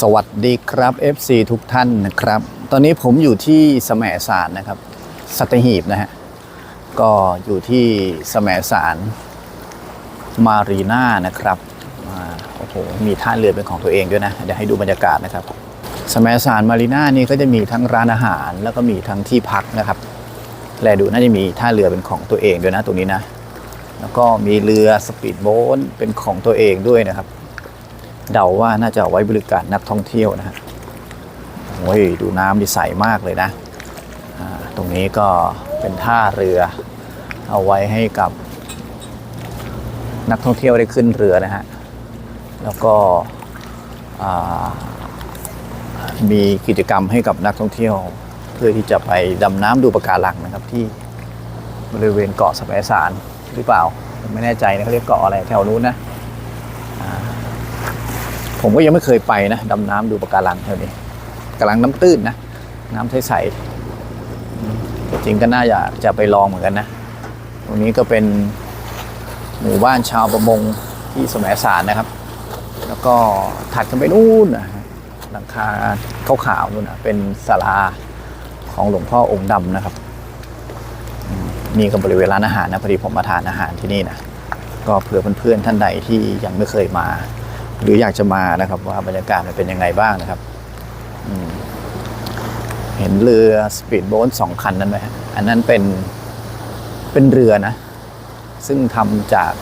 สวัสดีครับ FC ทุกท่านนะครับ ตอนนี้ผมอยู่ที่สมสารนะครับ สัตหีบนะฮะ ก็อยู่ที่สมสารมารีนานะครับโอ้โห มีท่าเรือเป็นของตัวเองด้วยนะ เดี๋ยวให้ดูบรรยากาศนะครับ สมสารมารีนานี่ก็จะมีทั้งร้านอาหาร แล้วก็มีทั้งที่พักนะครับ แลดูน่าจะมีท่าเรือเป็นของตัวเองด้วยนะตรงนี้นะ แล้วก็มีเรือสปีดโบ๊ทเป็นของตัวเองด้วยนะครับ เดาว่าน่าจะเอาไว้บริการนักท่องเที่ยวนะฮะโอ้ยดูน้ำดีใสมากเลยนะ ตรงนี้ก็เป็นท่าเรือ เอาไว้ให้กับ นักท่องเที่ยวได้ขึ้นเรือนะฮะ แล้วก็มีกิจกรรมให้กับนักท่องเที่ยว เพื่อที่จะไปดำน้ำดูปะการังนะครับที่บริเวณเกาะสมัยสารหรือเปล่า ไม่แน่ใจนะเขาเรียกเกาะอะไรแถวนู้นนะ ผมก็ยังไม่เคยไปนะดำน้ำดูปะการังแถวนี้กำลังน้ำตื้นนะ น้ำใสๆจริงก็น่าอยากจะไปลองเหมือนกันนะ ตรงนี้ก็เป็นหมู่บ้านชาวประมงที่สมัยสารนะครับ แล้วก็ถัดกันไปนู่นนะหลังคาขาวๆนู่นนะเป็นศาลาของหลวงพ่อองค์ดำนะครับมนี่ก็บริเวณร้านอาหารนะพอดีผมมาทานอาหารที่นี่นะก็เผื่อเพื่อนๆท่านใดที่ยังไม่เคยมา หรืออยากจะมานะครับ ว่าบรรยากาศมันเป็นยังไงบ้างนะครับเห็นเรือสปีดโบ๊ทสองคันนั้นไหมอันนั้นเป็นเป็นเรือนะ ซึ่งทำจาก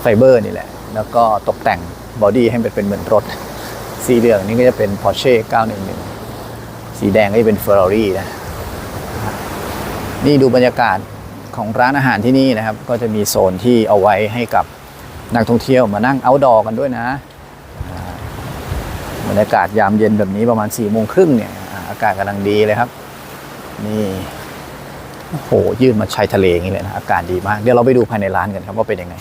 ไฟเบอร์นี่แหละ แล้วก็ตกแต่งบอดี้ให้มันเป็นเหมือนรถ สีเหลืองนี่ก็จะเป็น Porsche 911 สีแดงก็จะเป็น Ferrari นะ นี่ดูบรรยากาศของร้านอาหารที่นี่นะครับ ก็จะมีโซนที่เอาไว้ให้กับ นักท่องเที่ยวมานั่งเอาดอกันด้วยนะบรรยากาศยามเย็นแบบนี้ประมาณ4ี่โมงครึ่งเนี่ย อากาศกำลังดีเลยครับ นี่โอ้โหยื่นมาชายทะเลอย่างนี้เลยนะอากาศดีมากเดี๋ยวเราไปดูภายในร้านกันครับว่าเป็นยังไง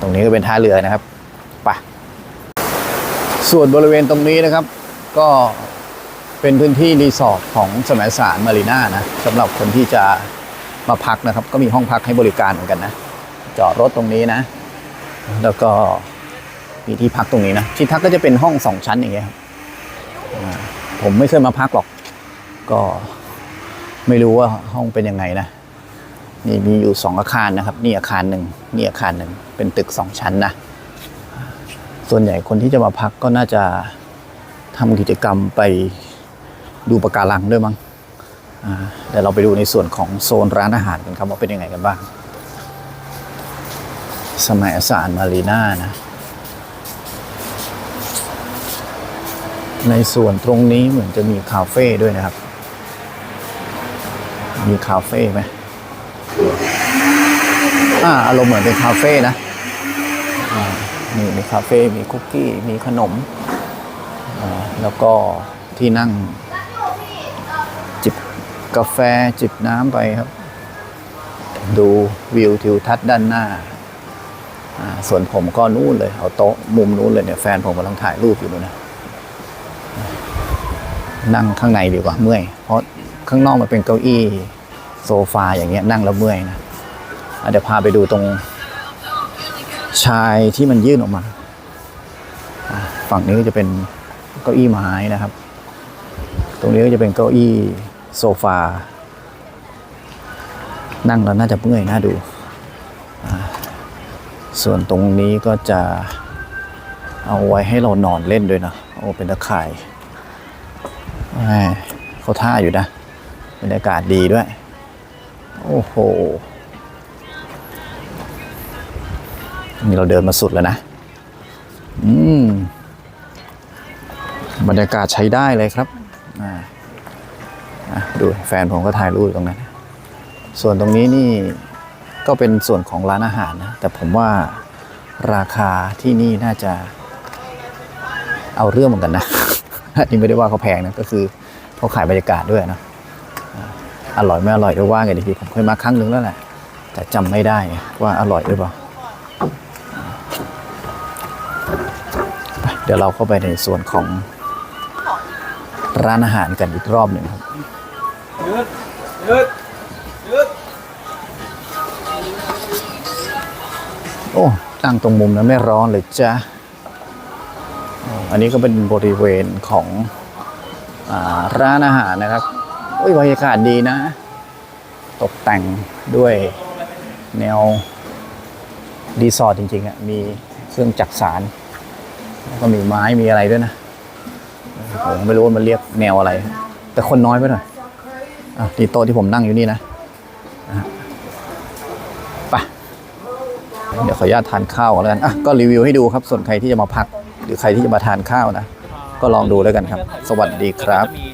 ตรงนี้ก็เป็นท่าเรือนะครับไปส่วนบริเวณตรงนี้นะครับ ก็เป็นพื้นที่รีสอร์ทของสมัยสารมารีน่านะสำหรับคนที่จะมาพักนะครับ ก็มีห้องพักให้บริการเหมือนกันนะ จอดรถตรงนี้นะ แล้วก็มีที่พักตรงนี้นะที่พักก็จะเป็นห้องสองชั้นอย่างเงี้ยผมไม่เคยมาพักหรอก ก็ไม่รู้ว่าห้องเป็นยังไงนะนี่มีอยู่สองอาคารนะครับ นี่อาคารหนึ่งนี่อาคารหนึ่งเป็นตึกสองชั้นนะ ส่วนใหญ่คนที่จะมาพักก็น่าจะทำกิจกรรมไปดูปะการังด้วยมั้งเดี๋ยวเราไปดูในส่วนของโซนร้านอาหารกันครับว่าเป็นยังไงกันบ้าง สมัยอสารมารีนานะ ในส่วนตรงนี้เหมือนจะมีคาเฟ่ด้วยนะครับ มีคาเฟ่ไหมอ่าอารมณ์เหมือนเป็นคาเฟ่นะนี่มีคาเฟ่มีคุกกี้ มีขนม แล้วก็ที่นั่ง จิบกาแฟจิบน้ำไปครับ ดูวิวทิวทัศน์ด้านหน้า ส่วนผมก็นู่นเลย เอาโต๊ะมุมนู้นเลยเนี่ยแฟนผมกำลังถ่ายรูปอยู่นู่นนะนั่งข้างในดีกว่าเมื่อย เพราะข้างนอกมันเป็นเก้าอี้โซฟาอย่างเงี้ยนั่งแล้วเมื่อยนะเดี๋ยวพาไปดูตรงชายที่มันยื่นออกมา ฝั่งนี้ก็จะเป็นเก้าอี้ไม้นะครับ ตรงนี้ก็จะเป็นเก้าอี้โซฟา นั่งแล้วน่าจะเมื่อยน่าดู ส่วนตรงนี้ก็จะเอาไว้ให้เรานอนเล่นด้วยนะ โอ้เป็นตะข่ายเขาท่าอยู่นะบรรยากาศดีด้วย โอ้โห นี่เราเดินมาสุดแล้วนะ อืม บรรยากาศใช้ได้เลยครับ อ่าอะดูแฟนผมก็ถ่ายรูปตรงนั้น ส่วนตรงนี้นี่ ก็เป็นส่วนของร้านอาหารนะ แต่ผมว่าราคาที่นี่น่าจะ เอาเรื่องเหมือนกันนะ อันนี้ไม่ได้ว่าเขาแพงนะ ก็คือเขาขายบรรยากาศด้วยนะ อร่อยไม่อร่อยก็ว่ากันอีกทีผมเคยมาครั้งหนึงแล้วแหละ แต่จำไม่ได้ว่าอร่อยหรือเปล่า เดี๋ยวเราเข้าไปในส่วนของร้านอาหารกันอีกรอบหนึ่งครับ โอ้ตั้งตรงมุมนั้นไม่ร้อนเลยจ้ะอันนี้ก็เป็นบริเวณของอร้านอาหารนะครับโอ้ยบรรยากาศดีนะ ตกแต่งด้วยแนวรีสอร์ทจริงๆอะ่ะมีเครื่องจักสารแล้วก็มีไม้มีอะไรด้วยนะผมไม่รู้ว่ามันเรียกแนวอะไร แต่คนน้อยไปหน่อยอะที่โต๊ะที่ผมนั่งอยู่นี่นะไป เดี๋ยวขออนุญาตทานข้าวแล้วกันอะก็รีวิวให้ดูครับส่วนใครที่จะมาพัก หรือใครที่จะมาทานข้าวนะ ก็ลองดูแล้วกันครับ สวัสดีครับ จะมี